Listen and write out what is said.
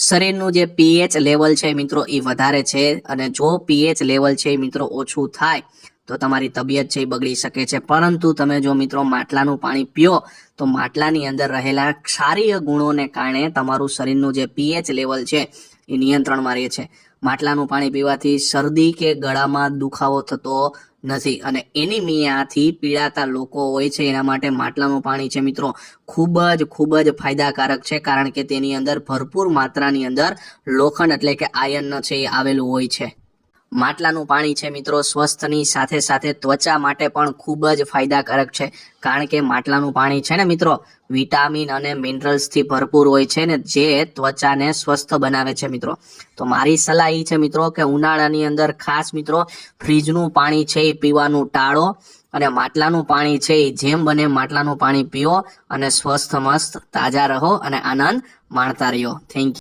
શરીરનું જે pH level છે મિત્રો એ વધારે છે અને જો પીએચ લેવલ છે મિત્રો ઓછું થાય, તો તમારી તબિયત છે એ બગડી શકે છે. પરંતુ તમે જો મિત્રો માટલાનું પાણી પીઓ, તો માટલાની અંદર રહેલા ક્ષારીય ગુણોને કારણે તમારું શરીરનું જે પીએચ લેવલ છે એ નિયંત્રણમાં રહે છે. માટલાનું પાણી પીવાથી શરદી કે ગળામાં દુખાવો થતો નથી અને એનિમિયાથી પીડાતા લોકો હોય છે. એના માટે માટલાનું પાણી છે મિત્રો, ખૂબ જ ખૂબ જ ફાયદાકારક છે કારણ કે તેની અંદર ભરપૂર માત્રાની અંદર લોખંડ એટલે કે આયર્ન છે એ આવેલું હોય છે. માટલાનું પાણી છે મિત્રો, સ્વસ્થની સાથે સાથે ત્વચા માટે પણ ખૂબ જ ફાયદાકારક છે. કારણ કે માટલાનું પાણી છે ને મિત્રો, વિટામિન અને મિનરલ્સથી ભરપૂર હોય છે ને જે ત્વચાને સ્વસ્થ બનાવે છે મિત્રો. તો મારી સલાહ એ છે મિત્રો કે ઉનાળાની અંદર ખાસ મિત્રો, ફ્રીજનું પાણી છે એ પીવાનું ટાળો અને માટલાનું પાણી છે એ જેમ બને માટલાનું પાણી પીઓ અને સ્વસ્થ, મસ્ત, તાજા રહો અને આનંદ માણતા રહ્યો. Thank you